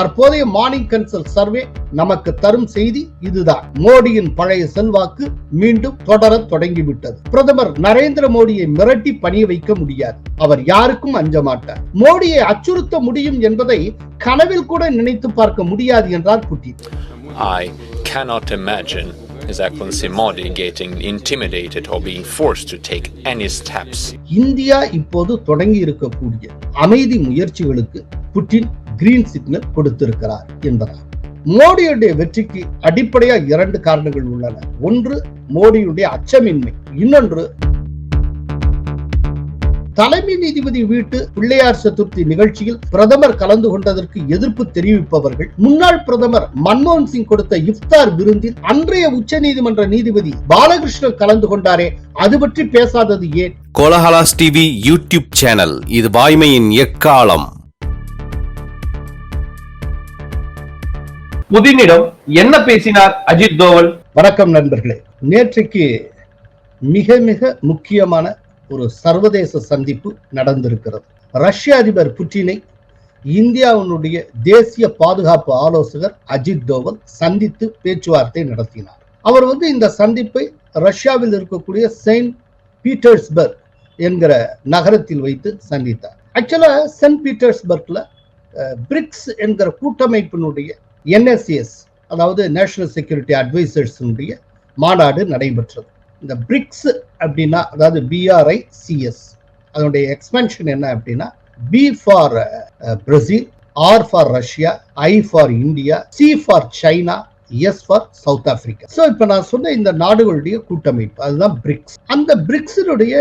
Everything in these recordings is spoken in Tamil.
தற்போதைய மார்னிங் கன்சல்ட் சர்வே நமக்கு தரும் செய்தி இதுதான். மோடியின் பழைய செல்வாக்கு மீண்டும் தொடர தொடங்கிவிட்டது. பிரதமர் நரேந்திர மோடியை மிரட்டி பணிய வைக்க முடியாது. அவர் யாருக்கும் அஞ்ச மாட்டார். மோடியை அச்சுறுத்த முடியும் என்பதை கனவில் கூட நினைத்து பார்க்க முடியாது என்றார் Putin. I cannot imagine His Excellency Modi getting intimidated or being forced to take any steps. India இப்போது தொடங்கி இருக்கக்கூடிய அமைதி முயற்சிகளுக்கு புட்டின் கிரீன் சிக்னல் கொடுத்திருக்கிறார் என்பதாகும் மோடியுடைய வெற்றிக்கு அடிப்படையா இரண்டு காரணங்கள் உள்ளன. ஒன்று மோடியுடைய அச்சமின்மை. இன்னொன்று தலைமை நீதிபதி வீட்டு பிள்ளையார் சதுர்த்தி நிகழ்ச்சியில் பிரதமர் கலந்து கொண்டதற்கு எதிர்ப்பு தெரிவிப்பவர்கள் முன்னாள் பிரதமர் மன்மோகன் சிங் கொடுத்த இஃப்தார் விருந்தில் அன்றைய உச்ச நீதிமன்ற நீதிபதி பாலகிருஷ்ணன் கலந்து கொண்டாரே அது பற்றி பேசாதது ஏன்? கோலஹலாஸ் டிவி யூடியூப் சேனல் இது வாய்மையின் எக்காலம். புதினிடம் என்ன பேசினார் அஜித் தோவல்? வணக்கம் நண்பர்களே. நேற்றைக்கு மிக மிக முக்கியமான ஒரு சர்வதேச சந்திப்பு நடந்திருக்கிறது. ரஷ்ய அதிபர் புட்டினை இந்தியாவினுடைய தேசிய பாதுகாப்பு ஆலோசகர் அஜித் தோவல் சந்தித்து பேச்சுவார்த்தை நடத்தினார். அவர் வந்து இந்த சந்திப்பை ரஷ்யாவில் இருக்கக்கூடிய செயின்ட் பீட்டர்ஸ்பர்க் என்கிற நகரத்தில் வைத்து சந்தித்தார். ஆக்சுவலா சென்ட் பீட்டர்ஸ்பர்க்ல பிரிக்ஸ் என்கிற கூட்டமைப்பினுடைய என்எஸ்சிஎஸ் அதாவது நேஷனல் செக்யூரிட்டி அட்வைசர்ஸினுடைய மாநாடு நடைபெற்றது. இந்த பிரிக்ஸ் அப்படின்னா அதாவது பிஆர்ஐ சிஎஸ் அதனுடைய எக்ஸ்பென்ஷன் என்ன அப்படின்னா B for Brazil R for Russia I for India C for China S for South Africa so இப்போ நான் சொன்ன இந்த நாடுகளுடைய கூட்டமைப்பு அதுதான் பிரிக்ஸ் அந்த பிரிக்ஸினுடைய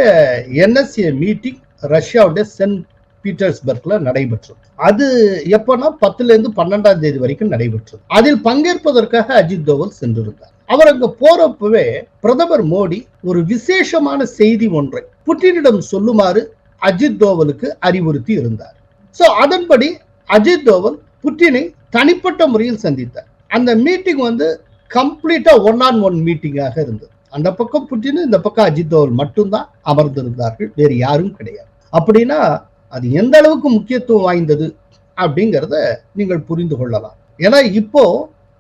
என்எஸ்ஏ மீட்டிங் ரஷ்யாவுடைய சென்ட் பீட்டர்ஸ்பர்க்ல நடைபெற்றது. அது எப்பனா பத்துல இருந்து பன்னெண்டாம் தேதி வரைக்கும் நடைபெற்றது. அதில் பங்கேற்பதற்காக அஜித் தோவல் சென்றிருந்தார். அவர் அங்க போறப்பவே பிரதமர் மோடி ஒரு விசேஷமான செய்தி ஒன்றை புட்டினிடம் சொல்லுமாறு அஜித் தோவலுக்கு அறிவுறுத்தி இருந்தார். சோ அதன்படி அஜித் தோவல் புட்டினை தனிப்பட்ட முறையில் சந்தித்தார். அந்த மீட்டிங் வந்து கம்ப்ளீட்டா ஒன் ஆன் ஒன் மீட்டிங்காக இருந்தது. அந்த பக்கம் புட்டின் இந்த பக்கம் அஜித் தோவல் மட்டும்தான் அமர்ந்திருந்தார்கள். வேறு யாரும் கிடையாது. அப்படின்னா அது எந்த அளவுக்கு முக்கியத்துவம் வாய்ந்தது அப்படிங்கிறத நீங்கள் புரிந்து கொள்ளலாம். ஏன்னா இப்போ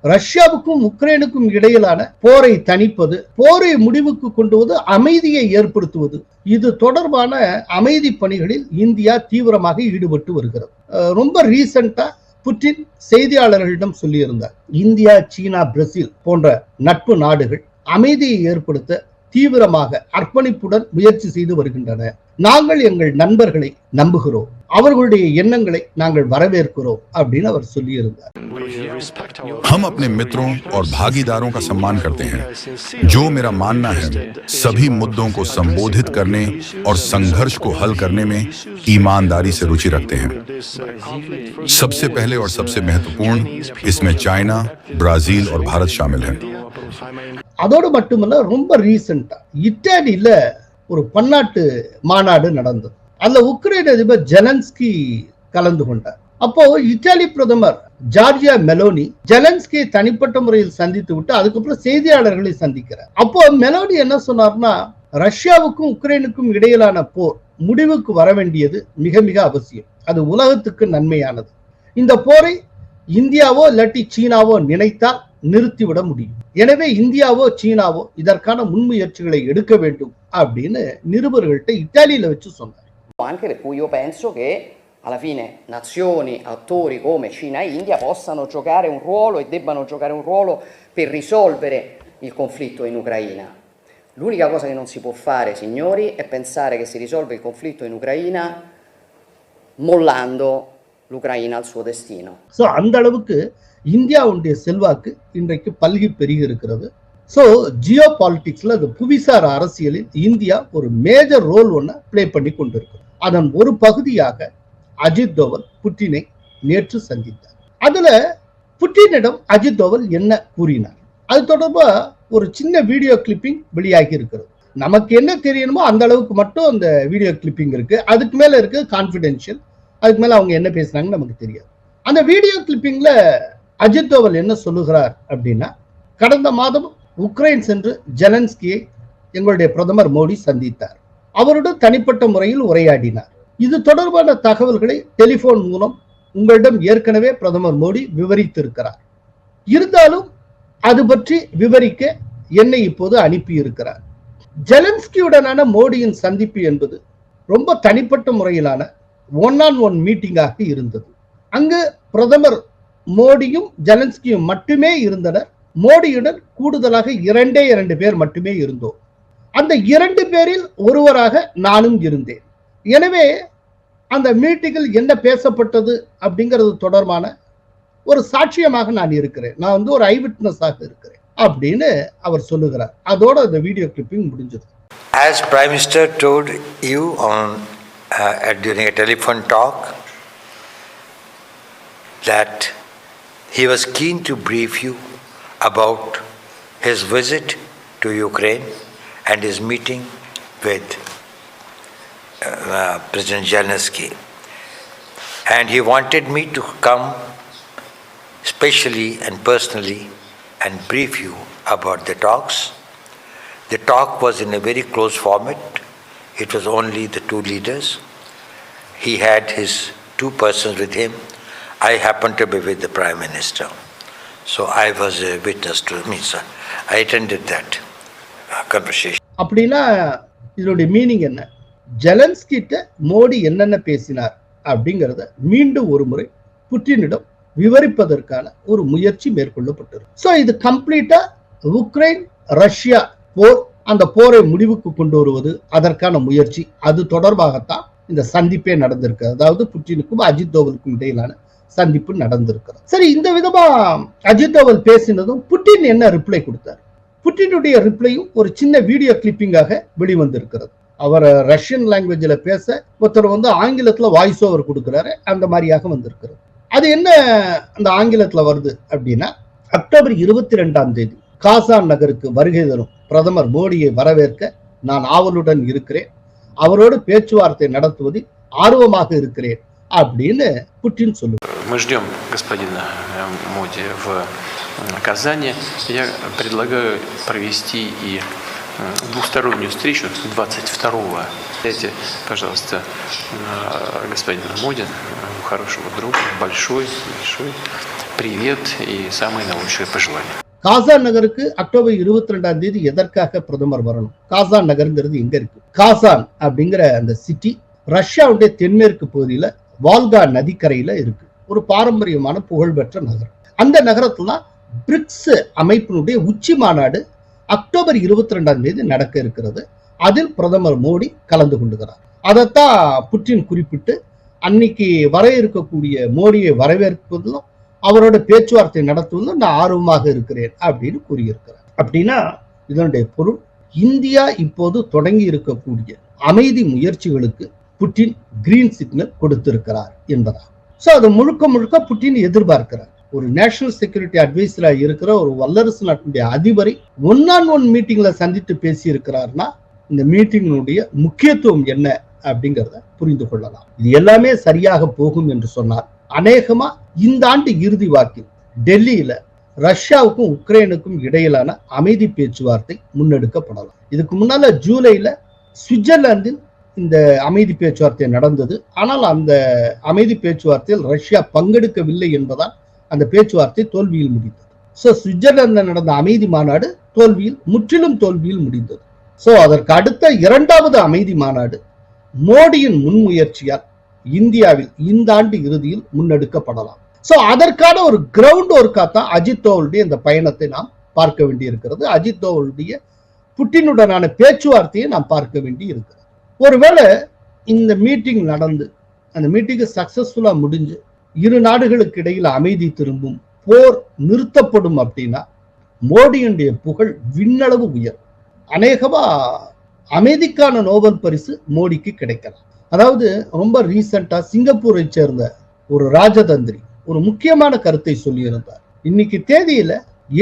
ரஷ்யாவுக்கும் உக்ரைனுக்கும் இடையிலான போரை தணிப்பது போரை முடிவுக்கு கொண்டுவது அமைதியை ஏற்படுத்துவது இது தொடர்பான அமைதி பணிகளில் இந்தியா தீவிரமாக ஈடுபட்டு வருகிறது. ரொம்ப ரீசண்டா புட்டின் செய்தியாளர்களிடம் சொல்லியிருந்தார் இந்தியா சீனா பிரேசில் போன்ற நட்பு நாடுகள் அமைதியை ஏற்படுத்த தீவிரமாக அர்ப்பணிப்புடன் முயற்சி செய்து வருகின்றன. நாங்கள் எங்கள் நண்பர்களை நம்புகிறோம் அவர்களுடைய எண்ணங்களை நாங்கள் வரவேற்கிறோம் அப்படின்னு அவர் சொல்லியிருந்தார் हम अपने मित्रों और भागीदारों का सम्मान करते हैं जो मेरा मानना है सभी मुद्दों को संबोधित करने और संघर्ष को हल करने में ईमानदारी से रुचि रखते हैं सबसे पहले और सबसे महत्वपूर्ण इसमें चाइना ब्राजील और भारत शामिल हैं அதோடு மட்டுமல்ல ரொம்ப ரீசெண்டா இத்தாலியில ஒரு பன்னாட்டு மாநாடு நடந்தது. அதுல உக்ரைன் அதிபர் ஜெலன்ஸ்கி கலந்து கொண்டார். அப்போ இத்தாலி பிரதமர் ஜார்ஜியா மெலோனி ஜெலன்ஸ்கியை தனிப்பட்ட முறையில் சந்தித்து விட்டு அதுக்கப்புறம் செய்தியாளர்களை சந்திக்கிறார். அப்போ மெலோனி என்ன சொன்னார்னா ரஷ்யாவுக்கும் உக்ரைனுக்கும் இடையிலான போர் முடிவுக்கு வர வேண்டியது மிக மிக அவசியம். அது உலகத்துக்கு நன்மையானது. இந்த போரை இந்தியாவோ இல்லாட்டி சீனாவோ நினைத்தால் நிறுத்திவிட முடியும் எனவே இந்தியாவோ சீனாவோ இதற்கான முன்முயற்சிகளை எடுக்க வேண்டும் அப்படின்னு நிருபர்கள்ட்ட இத்தாலியில வச்சு சொன்னார் anche per cui io penso che alla fine nazioni, attori come Cina e India possano giocare un ruolo e debbano giocare un ruolo per risolvere il conflitto in Ucraina. L'unica cosa che non si può fare, signori, è pensare che si risolve il conflitto in Ucraina mollando l'Ucraina al suo destino. So அந்த அளவுக்கு இந்தியாவுடைய செல்வாக்கு இன்றைக்கு பல்கி பெருகி இருக்கிறது. ஸோ ஜியோ பாலிட்டிக்ஸ்ல அது புவிசார் அரசியலில் இந்தியா ஒரு மேஜர் ரோல் ஒன்று பிளே பண்ணி கொண்டிருக்கு. அதன் ஒரு பகுதியாக அஜித் தோவல் புட்டினை நேற்று சந்தித்தார். அதுல புட்டினிடம் அஜித் தோவல் என்ன கூறினார்? அது தொடர்பாக ஒரு சின்ன வீடியோ கிளிப்பிங் வெளியாகி இருக்கிறது. நமக்கு என்ன தெரியணுமோ அந்த அளவுக்கு மட்டும் அந்த வீடியோ கிளிப்பிங் இருக்கு. அதுக்கு மேல இருக்கு கான்ஃபிடென்ஷியல் அதுக்கு மேல அவங்க என்ன பேசுறாங்கன்னு நமக்கு தெரியாது. அந்த வீடியோ கிளிப்பிங்ல அஜித் தோவல் என்ன சொல்லுகிறார் அப்படின்னா கடந்த மாதம் உக்ரைன் சென்று ஜெலன்ஸ்கியை எங்களுடைய பிரதமர் மோடி சந்தித்தார். அவருடன் தனிப்பட்ட முறையில் உரையாடினார். இது தொடர்பான தகவல்களை டெலிபோன் மூலம் உங்களிடம் ஏற்கனவே பிரதமர் மோடி விவரித்திருக்கிறார். இருந்தாலும் அது பற்றி விவரிக்க என்னை இப்போது அனுப்பி இருக்கிறார் ஜெலன்ஸ்கியுடனான மோடியின் சந்திப்பு என்பது ரொம்ப தனிப்பட்ட முறையிலான ஒன் ஆன் ஒன் மீட்டிங்காக இருந்தது. அங்கு பிரதமர் மோடியும் ஜலன்ஸ்கியும் மட்டுமே இருந்தனர். மோடியுடன் கூடுதலாக இரண்டே இரண்டு பேர் மட்டுமே இருந்தோம். அந்த இரண்டு பேரில் ஒருவராக நானும் இருந்தேன். எனவே அந்த மீட்டிங்கில் என்ன பேசப்பட்டது அப்படிங்கிறது தொடர்பான ஒரு சாட்சியமாக நான் இருக்கிறேன். நான் வந்து ஒரு ஐவிட்னஸாக இருக்கிறேன் அப்படின்னு அவர் சொல்லுகிறார். அதோட அந்த வீடியோ கிளிப்பிங் முடிஞ்சது. As Prime Minister told you on uh, during a telephone talk that he was keen to brief you about his visit to Ukraine and his meeting with uh, President Zelensky. And he wanted me to come specially and personally and brief you about the talks. The talk was in a very close format. It was only the two leaders. He had his two persons with him. I happened to be with the Prime Minister. So I was a witness to me, sir. Uh, I attended that uh, conversation. அப்படின்னா இதனுடைய மீனிங் என்ன ஜெலன்ஸ்கிட்ட மோடி என்னென்ன பேசினார் அப்படிங்கிறத மீண்டும் ஒரு முறை புட்டினிடம் விவரிப்பதற்கான ஒரு முயற்சி மேற்கொள்ளப்பட்டது சோ இது கம்ப்ளீட்டா உக்ரைன் ரஷ்யா போர் அந்த போரை முடிவுக்கு கொண்டு வருவது அதற்கான முயற்சி அது தொடர்பாகத்தான் இந்த சந்திப்பே நடந்திருக்கு அதாவது புட்டினுக்கும் அஜித் தோவலுக்கும் இடையிலான சந்திப்பு நடந்திருக்கிறது. சரி இந்த விதமா அஜித் தோவல் பேசினதும் புட்டின் என்ன ரிப்ளை கொடுத்தார்? புட்டினுடைய ரிப்ளையும் ஒரு சின்ன வீடியோ கிளிப்பிங்காக வெளிவந்திருக்கிறது. அவர் ரஷ்யன் லாங்குவேஜ்ல பேச ஒருத்தர் வந்து ஆங்கிலத்துல வாய்ஸ் ஓவர் கொடுக்குறாரு அந்த மாதிரியாக வந்திருக்கிறது. அது என்ன அந்த ஆங்கிலத்துல வருது அப்படின்னா அக்டோபர் இருபத்தி ரெண்டாம் தேதி காசான் நகருக்கு வருகை தரும் பிரதமர் மோடியை வரவேற்க நான் ஆவலுடன் இருக்கிறேன். அவரோடு பேச்சுவார்த்தை நடத்துவதில் ஆர்வமாக இருக்கிறேன் அப்படின்னு புட்டின் சொல்லுவார். Мы ждем господина э, Моди в э, Казани. Я предлагаю провести и э, двустороннюю встречу 22-го. Дайте, пожалуйста, э, господина Моди, э, хорошего друга, большой, большой привет и самые наилучшие пожелания. காசான் நகருக்கு அக்டோபர் இருபத்தி ரெண்டாம் தேதி எதற்காக பிரதமர் வரணும் காசான் நகருங்கிறது எங்க இருக்கு காசான் அப்படிங்கிற அந்த சிட்டி ரஷ்யாவுடைய தென்மேற்கு பகுதியில வால்கா நதிக்கரையில இருக்கு ஒரு பாரம்பரியமான புகழ்பெற்ற நகரம். அந்த நகரத்துல தான் பிரிக்ஸ் அமைப்பினுடைய உச்சி மாநாடு அக்டோபர் இருபத்தி ரெண்டாம் தேதி நடக்க இருக்கிறது. அதில் பிரதமர் மோடி கலந்து கொள்ளுகிறார் அதைத்தான் புட்டின் குறிப்பிட்டு அன்னைக்கு வர இருக்கக்கூடிய மோடியை வரவேற்பதிலும் அவரோட பேச்சுவார்த்தை நடத்துவதிலும் நான் ஆர்வமாக இருக்கிறேன் அப்படின்னு கூறியிருக்கிறார். அப்படின்னா இதனுடைய பொருள் இந்தியா இப்போது தொடங்கி இருக்கக்கூடிய அமைதி முயற்சிகளுக்கு புட்டின் கிரீன் சிக்னல் கொடுத்திருக்கிறார் என்பதாகும். ஸோ அது முழுக்க முழுக்க புட்டின் எதிர்பார்க்கிறார். ஒரு நேஷனல் செக்யூரிட்டி அட்வைசரா இருக்கிற ஒரு வல்லரசு நாட்டினுடைய அதிபரை ஒன் ஆன் ஒன் மீட்டிங்ல சந்தித்து பேசி இருக்கிறார்னா இந்த மீட்டிங்கினுடைய முக்கியத்துவம் என்ன அப்படிங்கிறத புரிந்து கொள்ளலாம். இது எல்லாமே சரியாக போகும் என்று சொன்னார் அநேகமா இந்த ஆண்டு இறுதி வாக்கில் டெல்லியில ரஷ்யாவுக்கும் உக்ரைனுக்கும் இடையிலான அமைதி பேச்சுவார்த்தை முன்னெடுக்கப்படலாம். இதுக்கு முன்னால ஜூலைல சுவிட்சர்லாந்தில் இந்த அமைதி பேச்சுவார்த்தை நடந்தது. ஆனால் அந்த அமைதி பேச்சுவார்த்தையில் ரஷ்யா பங்கெடுக்கவில்லை என்பதால் அந்த பேச்சுவார்த்தை தோல்வியில் முடிந்தது. ஸோ சுவிட்சர்லாந்தில் நடந்த அமைதி மாநாடு தோல்வியில் முற்றிலும் தோல்வியில் முடிந்தது. ஸோ அதற்கு அடுத்த இரண்டாவது அமைதி மாநாடு மோடியின் முன்முயற்சியால் இந்தியாவில் இந்த ஆண்டு இறுதியில் முன்னெடுக்கப்படலாம். ஸோ அதற்கான ஒரு கிரவுண்ட் ஒர்க்காக தான் அஜித் தோவலுடைய இந்த பயணத்தை நாம் பார்க்க வேண்டி இருக்கிறது அஜித் தோவலுடைய புட்டினுடனான பேச்சுவார்த்தையை நாம் பார்க்க வேண்டி இருக்கிறது ஒருவேளை இந்த மீட்டிங் நடந்து அந்த மீட்டிங் சக்சஸ்ஃபுல்லா முடிஞ்சு இரு நாடுகளுக்கு இடையில் அமைதி திரும்பும் போர் நிறுத்தப்படும் அப்படின்னா மோடியினுடைய புகழ் விண்ணளவு உயரும் அநேகமா அமைதிக்கான நோபல் பரிசு மோடிக்கு கிடைக்கலாம். அதாவது ரொம்ப ரீசெண்டா சிங்கப்பூரை சேர்ந்த ஒரு ராஜதந்திரி ஒரு முக்கியமான கருத்தை சொல்லியிருந்தார். இன்னைக்கு தேதியில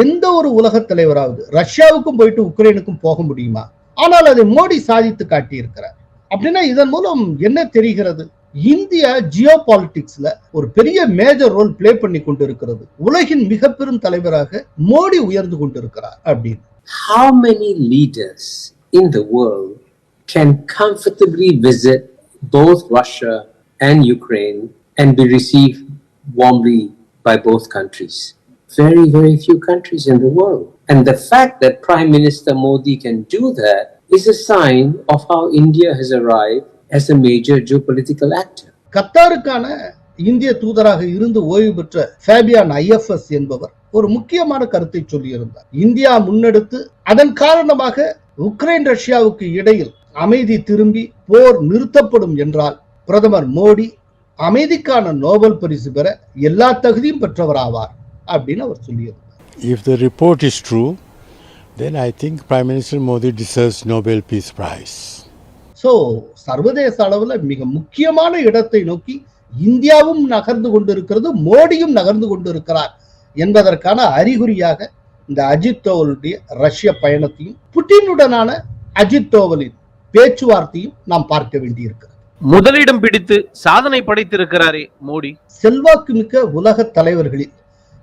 எந்த ஒரு உலக தலைவராவது ரஷ்யாவுக்கும் போயிட்டு உக்ரைனுக்கும் போக முடியுமா? ஆனால் அதை மோடி சாதித்து காட்டியிருக்கிறார். அப்படின்னா இதன் மூலம் என்ன தெரிகிறது இந்தியா ஜியோ பாலிடிக்ஸ்ல ஒரு பெரிய மேஜர் ரோல் பிளே பண்ணி கொண்டிருக்கிறது உலகின் மிக பெரும் தலைவராக மோடி உயர்ந்து கொண்டிருக்கிறார் அப்படின்னு how many leaders in the world can comfortably visit both Russia and Ukraine and be received warmly by both countries. Very, very few countries in the world. And the fact that Prime Minister Modi can do that is a sign of how India has arrived as a major geopolitical actor. கத்தாருக்கான இந்திய தூதராக இருந்து ஓய்வு பெற்ற ஃபேபியான் ஐஎஃப்எஸ் என்பவர் ஒரு முக்கியமான கருத்தை சொல்லியிருந்தார் இந்தியா முன்னெடுத்து அதன் காரணமாக உக்ரைன் ரஷ்யாவுக்கு இடையில் அமைதி திரும்பி போர் நிறுத்தப்படும் என்றால் பிரதமர் மோடி அமைதிக்கான நோபல் பரிசு பெற எல்லா தகுதியும் பெற்றவராவார் அப்படின்னு அவர் சொல்லியிருந்தார் If the report is true, then I think Prime Minister Modi deserves Nobel Peace Prize. So சர்வதேச அளவில் மிக முக்கியமான இடத்தை நோக்கி இந்தியாவும் நகர்ந்து கொண்டிருக்கிறது மோடியும் நகர்ந்து கொண்டிருக்கிறார் என்பதற்கான அறிகுறியாக இந்த அஜித் தோவலுடைய ரஷ்ய பயணத்தையும் புட்டினுடனான அஜித் தோவலின் பேச்சுவார்த்தையும் நாம் பார்க்க வேண்டியிருக்கிறது முதலிடம் பிடித்து சாதனை படைத்திருக்கிறாரே மோடி செல்வாக்குமிக்க உலக தலைவர்களில்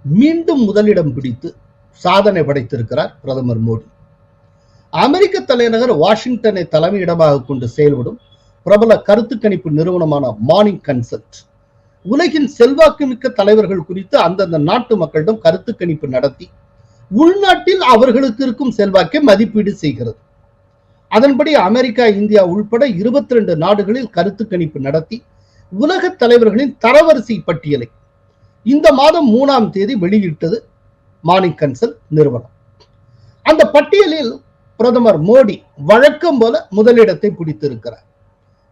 மீண்டும் முதலிடம் பிடித்து சாதனை படைத்திருக்கிறார் பிரதமர் மோடி. அமெரிக்க தலைநகர் வாஷிங்டனை தலைமையிடமாக கொண்டு செயல்படும் பிரபல கருத்து கணிப்பு நிறுவனமான மார்னிங் கன்சல்ட் உலகின் செல்வாக்குமிக்க தலைவர்கள் குறித்து அந்தந்த நாட்டு மக்களிடம் கருத்து கணிப்பு நடத்தி உள்நாட்டில் அவர்களுக்கு இருக்கும் செல்வாக்கை மதிப்பீடு செய்கிறது. அதன்படி அமெரிக்கா இந்தியா உள்பட இருபத்தி ரெண்டு நாடுகளில் கருத்து கணிப்பு நடத்தி உலக தலைவர்களின் தரவரிசை பட்டியலை இந்த மாதம் மூணாம் தேதி வெளியிட்டது மாணிக்கன்சல் கன்சல் நிறுவனம். அந்த பட்டியலில் பிரதமர் மோடி வழக்கம் போல முதலிடத்தை பிடித்திருக்கிறார்.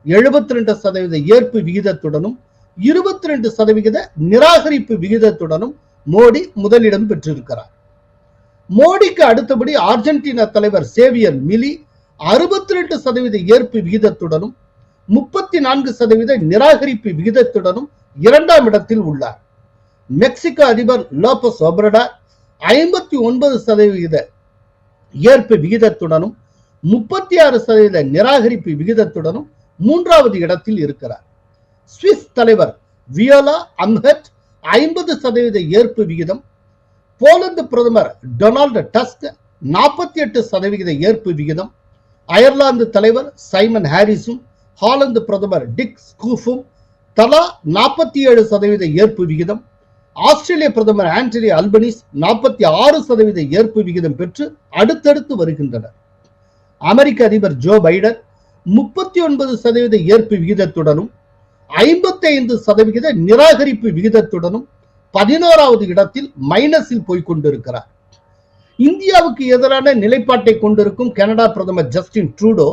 எழுபத்தி ரெண்டு சதவீத ஏற்பு விகிதத்துடனும் இருபத்தி ரெண்டு சதவிகித நிராகரிப்பு விகிதத்துடனும் மோடி முதலிடம் பெற்றிருக்கிறார். மோடிக்கு அடுத்தபடி அர்ஜென்டினா தலைவர் சேவியர் மிலி அறுபத்தி ரெண்டு சதவீத ஏற்பு விகிதத்துடனும் முப்பத்தி நான்கு சதவீத நிராகரிப்பு விகிதத்துடனும் இரண்டாம் இடத்தில் உள்ளார். மெக்சிகோ அதிபர் லோபஸ் ஒபரடா ஐம்பத்தி ஒன்பது சதவிகித ஏற்பு விகிதத்துடனும் முப்பத்தி ஆறு சதவீத நிராகரிப்பு விகிதத்துடனும் மூன்றாவது இடத்தில் இருக்கிறார். சுவிஸ் தலைவர் வியோலா அம்ஹெட் ஐம்பது சதவீத ஏற்பு விகிதம் போலந்து பிரதமர் டொனால்டு டஸ்க் நாற்பத்தி எட்டு சதவிகித ஏற்பு விகிதம் அயர்லாந்து தலைவர் சைமன் ஹாரிஸும் ஹாலந்து பிரதமர் டிக் ஸ்கூஃபும் தலா நாற்பத்தி ஏழு சதவீத ஏற்பு விகிதம் ஆஸ்திரேலிய பிரதமர் ஆண்டனி அல்பனிஸ் நாற்பத்தி ஆறு சதவீத ஏற்பு விகிதம் பெற்று அடுத்தடுத்து வருகின்றனர். அமெரிக்க அதிபர் ஜோ பைடன் முப்பத்தி ஒன்பது சதவீத ஏற்பு விகிதத்துடனும் ஐம்பத்தி ஐந்து சதவிகித நிராகரிப்பு விகிதத்துடனும் பதினோராவது இடத்தில் மைனஸில் போய்க் கொண்டிருக்கிறார். இந்தியாவுக்கு எதிரான நிலைப்பாட்டை கொண்டிருக்கும் கனடா பிரதமர் ஜஸ்டின் ட்ரூடோ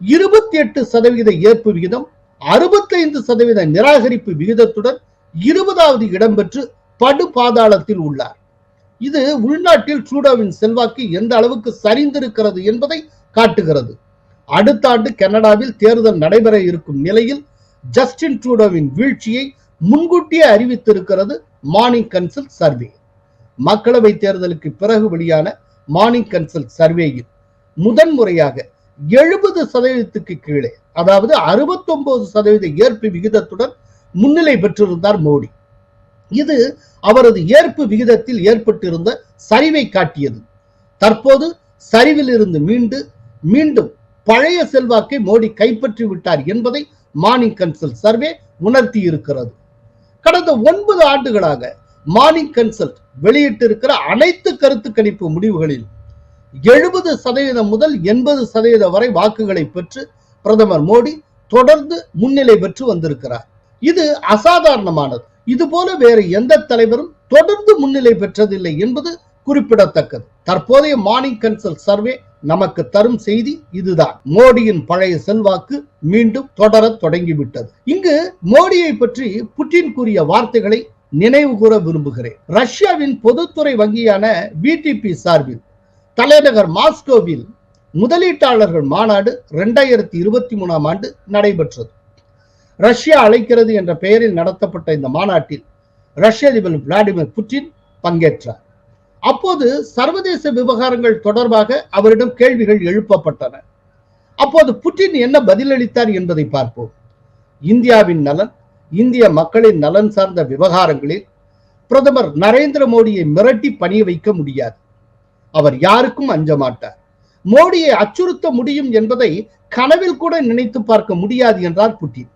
இருபத்தி எட்டு சதவிகித ஏற்பு விகிதம் அறுபத்தைந்து சதவீத நிராகரிப்பு விகிதத்துடன் இருபதாவது இடம் பெற்று படு பாதாளத்தில் உள்ளார். இது உள்நாட்டில் ட்ரூடோவின் செல்வாக்கு எந்த அளவுக்கு சரிந்திருக்கிறது என்பதை காட்டுகிறது. அடுத்த ஆண்டு கனடாவில் தேர்தல் நடைபெற இருக்கும் நிலையில் ஜஸ்டின் ட்ரூடோவின் வீழ்ச்சியை முன்கூட்டியே அறிவித்திருக்கிறது மார்னிங் கன்சல்ட் சர்வே. மக்களவை தேர்தலுக்கு பிறகு வெளியான மார்னிங் கன்சல்ட் சர்வேயில் முதன்முறையாக எழுபது சதவீதத்துக்கு கீழே அதாவது அறுபத்தொன்பது சதவீத ஏற்பு விகிதத்துடன் முன்னிலை பெற்றிருந்தார் மோடி. இது அவரது ஏற்பு விகிதத்தில் ஏற்பட்டிருந்த சரிவை காட்டியது. தற்போது சரிவில் இருந்து மீண்டு மீண்டும் பழைய செல்வாக்கை மோடி கைப்பற்றி விட்டார் என்பதை மார்னிங் கன்சல்ட் சர்வே உணர்த்தி இருக்கிறது கடந்த ஒன்பது ஆண்டுகளாக மார்னிங் கன்சல்ட் வெளியிட்டிருக்கிற அனைத்து கருத்து கணிப்பு முடிவுகளில் எழுபது சதவீதம் முதல் எண்பது சதவீதம் வரை வாக்குகளை பெற்று பிரதமர் மோடி தொடர்ந்து முன்னிலை பெற்று வந்திருக்கிறார். இது அசாதாரணமானது. இது போல வேறு எந்த தலைவரும் தொடர்ந்து முன்னிலை பெற்றதில்லை என்பது குறிப்பிடத்தக்கது. தற்போதைய மார்னிங் கன்சல் சர்வே நமக்கு தரும் செய்தி இதுதான். மோடியின் பழைய செல்வாக்கு மீண்டும் தொடர தொடங்கிவிட்டது. இங்கு மோடியை பற்றி புட்டின் கூறிய வார்த்தைகளை நினைவு கூற விரும்புகிறேன். ரஷ்யாவின் பொதுத்துறை வங்கியான விடிபி சார்பில் தலைநகர் மாஸ்கோவில் முதலீட்டாளர்கள் மாநாடு இரண்டாயிரத்தி இருபத்தி மூணாம் ஆண்டு நடைபெற்றது. ரஷ்யா அழைக்கிறது என்ற பெயரில் நடத்தப்பட்ட இந்த மாநாட்டில் ரஷ்ய அதிபர் விளாடிமிர் புட்டின் பங்கேற்றார். அப்போது சர்வதேச விவகாரங்கள் தொடர்பாக அவரிடம் கேள்விகள் எழுப்பப்பட்டன. அப்போது புட்டின் என்ன பதிலளித்தார் என்பதை பார்ப்போம். இந்தியாவின் நலன் இந்திய மக்களின் நலன் சார்ந்த விவகாரங்களில் பிரதமர் நரேந்திர மோடியை மிரட்டி பணிய வைக்க முடியாது. அவர் யாருக்கும் அஞ்ச மாட்டார். மோடியை அச்சுறுத்த முடியும் என்பதை கனவில் கூட நினைத்து பார்க்க முடியாது என்றார் Putin.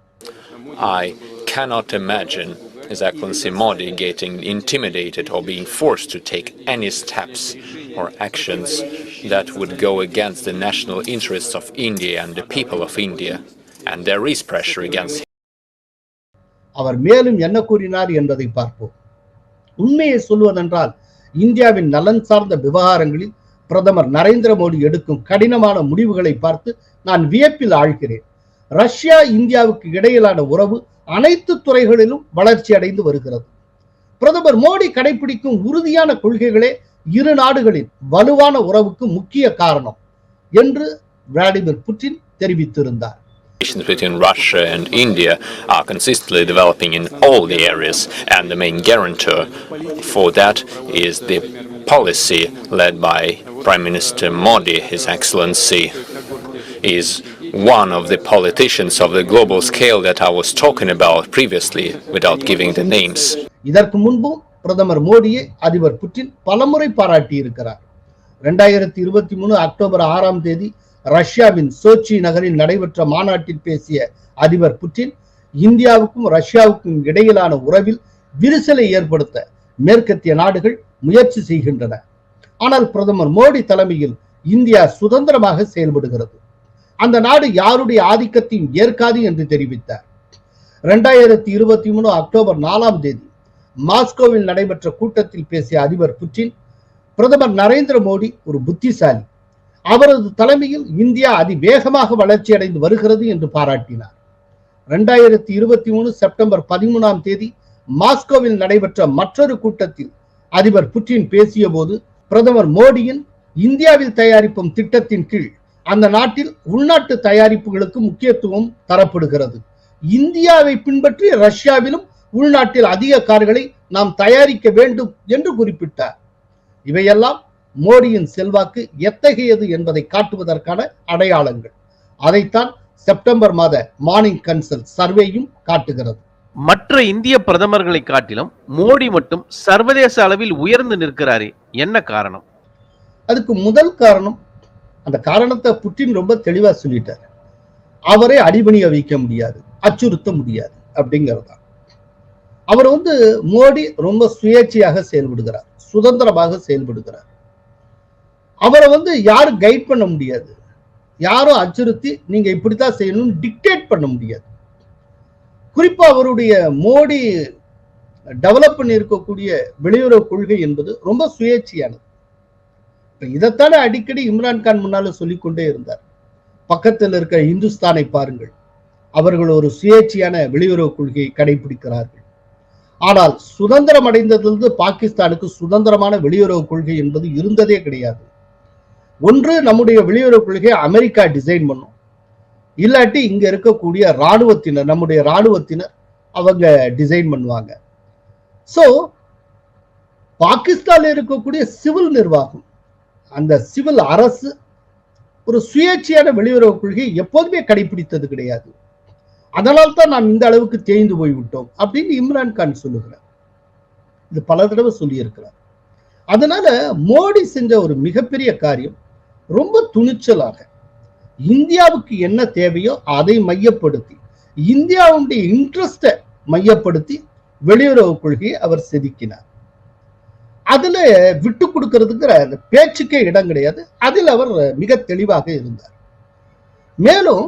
I cannot imagine His Excellency Modi getting intimidated or being forced to take any steps or actions that would go against the national interests of India and the people of India. And there is pressure against him. அவர் மேலும் என்ன கூறினார் என்பதை பார்ப்போம் உண்மையை சொல்வதென்றால் இந்தியாவின் நலன் சார்ந்த விவகாரங்களில் பிரதமர் நரேந்திர மோடி எடுக்கும் கடினமான முடிவுகளை பார்த்து நான் வியப்பில் ஆழ்கிறேன் ரஷ்யா இந்தியாவுக்கு இடையிலான உறவு அனைத்து துறைகளிலும் வளர்ச்சி அடைந்து வருகிறது பிரதமர் மோடி கடைபிடிக்கும் உறுதியான கொள்கைகளே இரு நாடுகளின் வலுவான உறவுக்கு முக்கிய காரணம் என்று விளாடிமிர் புட்டின் தெரிவித்திருந்தார் Relations between Russia and India are consistently developing in all the areas, and the main guarantor for that is the policy led by Prime Minister Modi. His Excellency is one of the politicians of the global scale that I was talking about previously without giving the names. இதற்கு முன்பும் பிரதமர் மோடியை அதிபர் புட்டின் பலமுறை பாராட்டி இருக்கிறார் ரெண்டாயிரத்தி இருபத்தி மூணு அக்டோபர் ஆறாம் தேதி ரஷ்யாவின் சோச்சி நகரில் நடைபெற்ற மாநாட்டில் பேசிய அதிபர் புட்டின் இந்தியாவுக்கும் ரஷ்யாவுக்கும் இடையிலான உறவில் விரிசலை ஏற்படுத்த மேற்கத்திய நாடுகள் முயற்சி செய்கின்றன. ஆனால் பிரதமர் மோடி தலைமையில் இந்தியா சுதந்திரமாக செயல்படுகிறது. அந்த நாடு யாருடைய ஆதிக்கத்தையும் ஏற்காது என்று தெரிவித்தார். இரண்டாயிரத்தி இருபத்தி மூணு அக்டோபர் நாலாம் தேதி மாஸ்கோவில் நடைபெற்ற கூட்டத்தில் பேசிய அதிபர் புட்டின் பிரதமர் நரேந்திர மோடி ஒரு புத்திசாலி. அவரது தலைமையில் இந்தியா அதிவேகமாக வளர்ச்சி அடைந்து வருகிறது என்று பாராட்டினார். இரண்டாயிரத்தி இருபத்தி மூணு செப்டம்பர் பதிமூணாம் தேதி மாஸ்கோவில் நடைபெற்ற மற்றொரு கூட்டத்தில் அதிபர் புட்டின் பேசிய போது பிரதமர் மோடியின் இந்தியாவில் தயாரிப்பும் திட்டத்தின் கீழ் அந்த நாட்டில் உள்நாட்டு தயாரிப்புகளுக்கு முக்கியத்துவம் தரப்படுகிறது. இந்தியாவை பின்பற்றி ரஷ்யாவிலும் உள்நாட்டில் அதிக கார்களை நாம் தயாரிக்க வேண்டும் என்று குறிப்பிட்டார். இவையெல்லாம் மோடியின் செல்வாக்கு எத்தகையது என்பதை காட்டுவதற்கான அடையாளங்கள். அதைத்தான் செப்டம்பர் மாத மார்னிங் கன்சல் சர்வேயும் காட்டுகிறது. மற்ற இந்திய பிரதமர்களை காட்டிலும் மோடி மட்டும் சர்வதேச அளவில் உயர்ந்து நிற்கிறாரே என்ன காரணம்? அதுக்கு முதல் காரணம் அந்த காரணத்தை புட்டின் ரொம்ப தெளிவா சொல்லிட்டார். அவரை அடிபணிய வைக்க முடியாது அச்சுறுத்த முடியாது அப்படிங்கிறதா அவர் வந்து மோடி ரொம்ப சுயேட்சையாக செயல்படுகிறார் சுதந்திரமாக செயல்படுகிறார். அவரை வந்து யாரும் கைட் பண்ண முடியாது. யாரும் அச்சுறுத்தி நீங்க இப்படித்தான் செய்யணும்னு டிக்டேட் பண்ண முடியாது. குறிப்பா அவருடைய மோடி டெவலப் பண்ணி இருக்கக்கூடிய வெளியுறவு கொள்கை என்பது ரொம்ப சுயேட்சையானது. இதைத்தானே அடிக்கடி இம்ரான்கான் முன்னால சொல்லிக்கொண்டே இருந்தார். பக்கத்தில் இருக்கிற இந்துஸ்தானை பாருங்கள். அவர்கள் ஒரு சுயேட்சையான வெளியுறவு கொள்கையை கடைபிடிக்கிறார்கள். ஆனால் சுதந்திரம் அடைந்ததிலிருந்து பாகிஸ்தானுக்கு சுதந்திரமான வெளியுறவு கொள்கை என்பது இருந்ததே கிடையாது. ஒன்று நம்முடைய வெளியுறவு கொள்கையை அமெரிக்கா டிசைன் பண்ணும். இல்லாட்டி இங்க இருக்கக்கூடிய ராணுவத்தினர் நம்முடைய ராணுவத்தினர் அவங்க டிசைன் பண்ணுவாங்க. சோ பாகிஸ்தானில் இருக்கக்கூடிய சிவில் நிர்வாகம் அந்த சிவில் அரசு ஒரு சுயேட்சையான வெளியுறவு கொள்கையை எப்போதுமே கடைபிடித்தது கிடையாது. அதனால் தான் நாம் இந்த அளவுக்கு தேய்ந்து போய்விட்டோம் அப்படின்னு இம்ரான் கான் சொல்லுகிறார். இது பல தடவை சொல்லியிருக்கிறார். அதனால மோடி செஞ்ச ஒரு மிகப்பெரிய காரியம் ரொம்ப துணிச்சலாக இந்தியாவுக்கு என்ன தேவையோ அதை மையப்படுத்தி இந்தியாவுடைய இன்ட்ரெஸ்டை மையப்படுத்தி வெளியுறவு கொள்கையை அவர் செதுக்கினார். அதுல விட்டு கொடுக்கறதுங்கிற அந்த பேச்சுக்கே இடம் கிடையாது. அதில் அவர் மிக தெளிவாக இருந்தார். மேலும்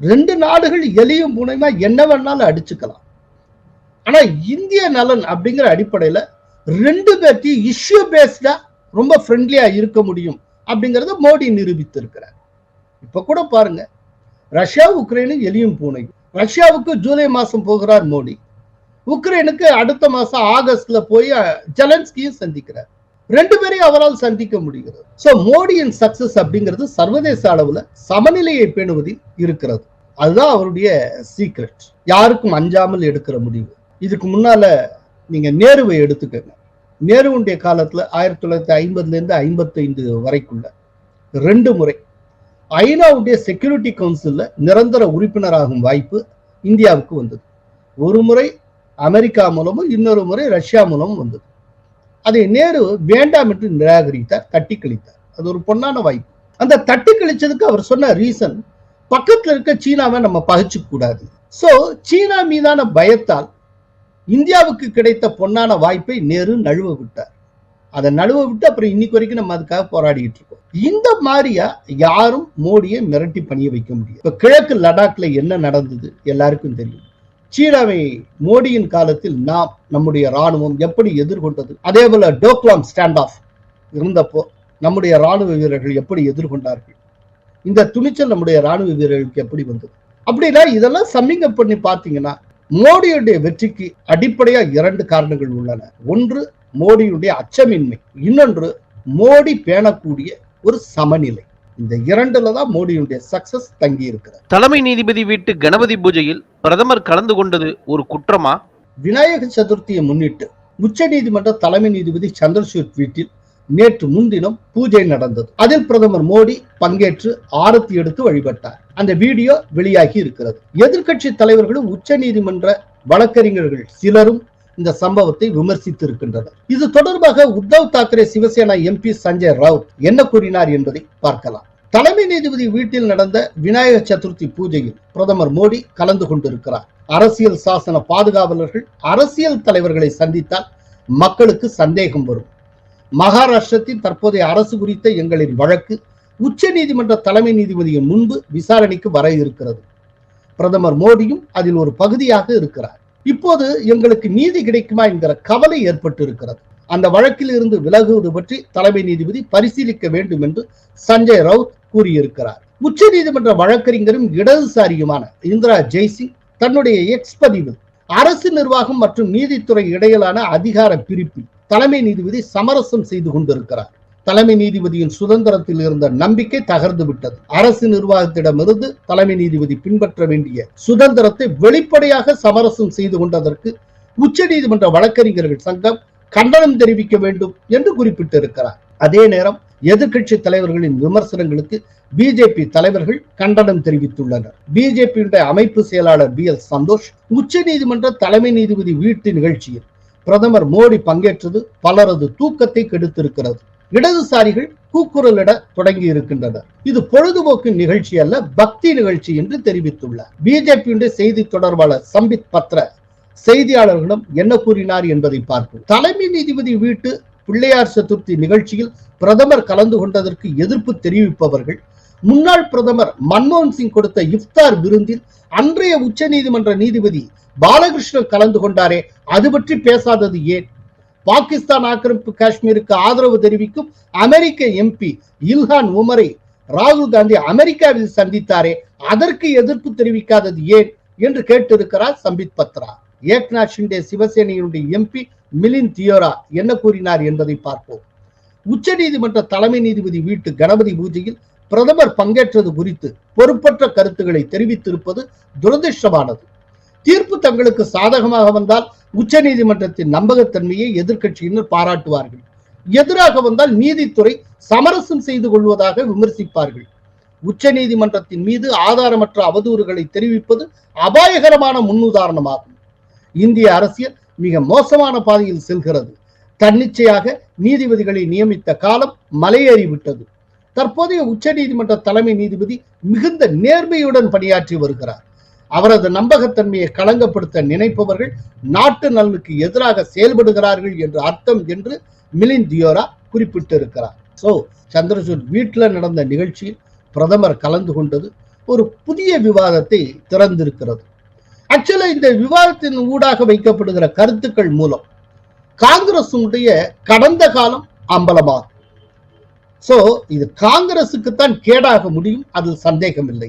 ரெண்டு நாடுகள் எலியும் பூனையுமா என்ன வேணாலும் அடிச்சுக்கலாம். ஆனா இந்திய நலன் அப்படிங்கிற அடிப்படையில ரெண்டு பேர்த்தையும் இஷ்யூ பேஸ்டா ரொம்ப ஃப்ரெண்ட்லியா இருக்க முடியும் அப்படிங்கறத மோடி நிரூபித்திருக்கிறார். இப்ப கூட பாருங்க ரஷ்யா உக்ரைனும் எலியும் பூனை ரஷ்யாவுக்கு ஜூலை மாசம் போகிறார் மோடி. உக்ரைனுக்கு அடுத்த மாசம் ஆகஸ்ட்ல போய் ஜெலன்ஸ்கியும் சந்திக்கிறார். ரெண்டு பேரையும் அவரால் சந்திக்க முடிகிறது. சோ மோடியின் சக்சஸ் அப்படிங்கிறது சர்வதேச அளவுல சமநிலையை பேணுவதில் இருக்கிறது. அதுதான் அவருடைய சீக்ரெட் யாருக்கும் அஞ்சாமல் எடுக்கிற முடிவு. இதுக்கு முன்னால நீங்க நேருவை எடுத்துக்கங்க. நேருவுடைய காலத்துல ஆயிரத்தி தொள்ளாயிரத்தி ஐம்பதுல இருந்து ஐம்பத்தி ஐந்து வரைக்குள்ள ரெண்டு முறை ஐநாவுடைய செக்யூரிட்டி கவுன்சில்ல நிரந்தர உறுப்பினராகும் வாய்ப்பு இந்தியாவுக்கு வந்தது. ஒரு முறை அமெரிக்கா மூலமும் இன்னொரு முறை ரஷ்யா மூலமும் வந்தது. அதை நேரு வேண்டாம் என்று நிராகரித்தார் தட்டி கழித்தார். அது ஒரு பொன்னான வாய்ப்பு. அந்த தட்டி கழிச்சதுக்கு அவர் சொன்ன ரீசன் பக்கத்துல இருக்க சீனாவை நம்ம பகிச்சு கூடாது. சோ சீனா மீதான பயத்தால் இந்தியாவுக்கு கிடைத்த பொன்னான வாய்ப்பை நேரு நழுவ விட்டார். அதை நழுவ விட்டு அப்புறம் இன்னைக்கு வரைக்கும் நம்ம அதுக்காக போராடிட்டு இருக்கோம். இந்த மாதிரியா யாரும் மோடியை மிரட்டி பணிய வைக்க முடியும் இப்ப கிழக்கு லடாக்ல என்ன நடந்தது எல்லாருக்கும் தெரியும். சீனாவை மோடியின் காலத்தில் நாம் நம்முடைய ராணுவம் எப்படி எதிர்கொண்டது? அதே போல டோக்லாம் ஸ்டாண்ட் ஆஃப் இருந்தப்போ நம்முடைய ராணுவ வீரர்கள் எப்படி எதிர்கொண்டார்கள்? இந்த துணிச்சல் நம்முடைய ராணுவ வீரர்களுக்கு எப்படி வந்தது? அப்படின்னா இதெல்லாம் சம்மிங் அப் பண்ணி பார்த்தீங்கன்னா மோடியுடைய வெற்றிக்கு அடிப்படையா இரண்டு காரணங்கள் உள்ளன. ஒன்று மோடியுடைய அச்சமின்மை. இன்னொன்று மோடி பேணக்கூடிய ஒரு சமநிலை. இந்த இரண்டுல தான் மோடியுடைய சக்சஸ் தங்கி இருக்கிறது. தலைமை நீதிபதி வீட்டு கணபதி பூஜையில் பிரதமர் கலந்து கொண்டது ஒரு குற்றமா? விநாயக சதுர்த்தியை முன்னிட்டு உச்ச நீதிமன்ற தலைமை நீதிபதி சந்திரசூட் வீட்டில் நேற்று முன்தினம் பூஜை நடந்தது. அதில் பிரதமர் மோடி பங்கேற்று ஆரத்தி எடுத்து வழிபட்டார். அந்த வீடியோ வெளியாகி இருக்கிறது. எதிர்க்கட்சி தலைவர்களும் உச்ச நீதிமன்ற வழக்கறிஞர்கள் சிலரும் இந்த சம்பவத்தை விமர்சித்திருக்கின்றனர். இது தொடர்பாக உத்தவ் தாக்கரே சிவசேனா எம்பி சஞ்சய் ராவ் என்ன கூறினார் என்பதை பார்க்கலாம். தலைமை நீதிபதி வீட்டில் நடந்த விநாயகர் சதுர்த்தி பூஜையில் பிரதமர் மோடி கலந்து கொண்டிருக்கிறார். அரசியல் சாசன பாதுகாவலர்கள் அரசியல் தலைவர்களை சந்தித்தால் மக்களுக்கு சந்தேகம் வரும். மகாராஷ்டிரத்தின் தற்போதைய அரசு குறித்த எங்களின் வழக்கு உச்ச நீதிமன்ற தலைமை நீதிபதியின் முன்பு விசாரணைக்கு வர இருக்கிறது. பிரதமர் மோடியும் அதில் ஒரு பகுதியாக இருக்கிறார். இப்போது எங்களுக்கு நீதி கிடைக்குமா என்கிற கவலை ஏற்பட்டு இருக்கிறது அந்த வழக்கில் இருந்து விலகுவது பற்றி தலைமை நீதிபதி பரிசீலிக்க வேண்டும் என்று சஞ்சய் ரவுத் கூறியிருக்கிறார். உச்ச நீதிமன்ற வழக்கறிஞரும் இடதுசாரியுமான இந்திரா ஜெய்சிங் தன்னுடைய எக்ஸ் பதிவில் அரசு நிர்வாகம் மற்றும் நீதித்துறை இடையிலான அதிகார பிரிப்பில் தலைமை நீதிபதி சமரசம் செய்து கொண்டிருக்கிறார். தலைமை நீதிபதியின் சுதந்திரத்தில் இருந்த நம்பிக்கை தகர்ந்து விட்டது. அரசு நிர்வாகத்திடமிருந்து தலைமை நீதிபதி பின்பற்ற வேண்டிய சுதந்திரத்தை வெளிப்படையாக சமரசம் செய்து கொண்டதற்கு உச்ச நீதிமன்ற வழக்கறிஞர்கள் சங்கம் கண்டனம் தெரிவிக்க வேண்டும் என்று குறிப்பிட்டிருக்கிறார். அதே நேரம் எதிர்க்கட்சி தலைவர்களின் விமர்சனங்களுக்கு பிஜேபி தலைவர்கள் கண்டனம் தெரிவித்துள்ளனர். பிஜேபியுடைய அமைப்பு செயலாளர் பி எல் சந்தோஷ் உச்ச நீதிமன்ற தலைமை நீதிபதி வீட்டு நிகழ்ச்சியில் பிரதமர் மோடி பங்கேற்றது பலரது தூக்கத்தை கெடுத்திருக்கிறது. இடதுசாரிகள் கூக்குரலிட தொடங்கி இருக்கின்றனர் இது பொழுதுபோக்கு நிகழ்ச்சி அல்ல பக்தி நிகழ்ச்சி என்று தெரிவித்துள்ளார். பிஜேபியுடைய செய்தி தொடர்பாளர் சம்பித் பத்ர செய்தியாளர்களிடம் என்ன கூறினார் என்பதை பார்ப்போம். தலைமை நீதிபதி வீட்டு பிள்ளையார் சதுர்த்தி நிகழ்ச்சியில் பிரதமர் கலந்து கொண்டதற்கு எதிர்ப்பு தெரிவிப்பவர்கள் முன்னாள் பிரதமர் மன்மோகன் சிங் கொடுத்த இஃப்தார் விருந்தில் அன்றைய உச்ச நீதிமன்ற நீதிபதி பாலகிருஷ்ணன் கலந்து கொண்டாரே அது பற்றி பேசாதது ஏன்? பாகிஸ்தான் ஆக்கிரமிப்பு காஷ்மீருக்கு ஆதரவு தெரிவிக்கும் அமெரிக்க எம்பி இல்ஹான் உமரை ராகுல் காந்தி அமெரிக்காவில் சந்தித்தாரே அதற்கு எதிர்ப்பு தெரிவிக்காதது ஏன் என்று கேட்டிருக்கிறார் சம்பித் பத்ரா. ஏக்நாத் ஷிண்டே சிவசேனையினுடைய எம்பி மிலின் தியோரா என்ன கூறினார் என்பதை பார்ப்போம். உச்ச நீதிமன்ற தலைமை நீதிபதி வீட்டு கணபதி பூஜையில் பிரதமர் பங்கேற்றது குறித்து பொறுப்பற்ற கருத்துக்களை தெரிவித்திருப்பது துரதிருஷ்டமானது. தீர்ப்பு தங்களுக்கு சாதகமாக வந்தால் உச்ச நீதிமன்றத்தின் நம்பகத்தன்மையை எதிர்கட்சியினர் பாராட்டுவார்கள். எதிராக வந்தால் நீதித்துறை சமரசம் செய்து கொள்வதாக விமர்சிப்பார்கள். உச்ச நீதிமன்றத்தின் மீது ஆதாரமற்ற அவதூறுகளை தெரிவிப்பது அபாயகரமான முன்னுதாரணமாகும். இந்திய அரசியல் மிக மோசமான பாதையில் செல்கிறது. தன்னிச்சையாக நீதிபதிகளை நியமித்த காலம் மலையேறிவிட்டது. தற்போதைய உச்ச நீதிமன்ற தலைமை நீதிபதி மிகுந்த நேர்மையுடன் பணியாற்றி வருகிறார். அவரது நம்பகத்தன்மையை களங்கப்படுத்த நினைப்பவர்கள் நாட்டு நலனுக்கு எதிராக செயல்படுகிறார்கள் என்று அர்த்தம் என்று மிலின் தியோரா குறிப்பிட்டிருக்கிறார். சோ சந்திரசூட் வீட்டில் நடந்த நிகழ்ச்சியில் பிரதமர் கலந்து கொண்டது ஒரு புதிய விவாதத்தை திறந்திருக்கிறது. ஆக்சுவலா இந்த விவாதத்தின் ஊடாக வைக்கப்படுகிற கருத்துக்கள் மூலம் காங்கிரசுடைய கடந்த காலம் அம்பலமாகும். சோ இது காங்கிரசுக்கு தான் கேடாக முடியும் அது சந்தேகம் இல்லை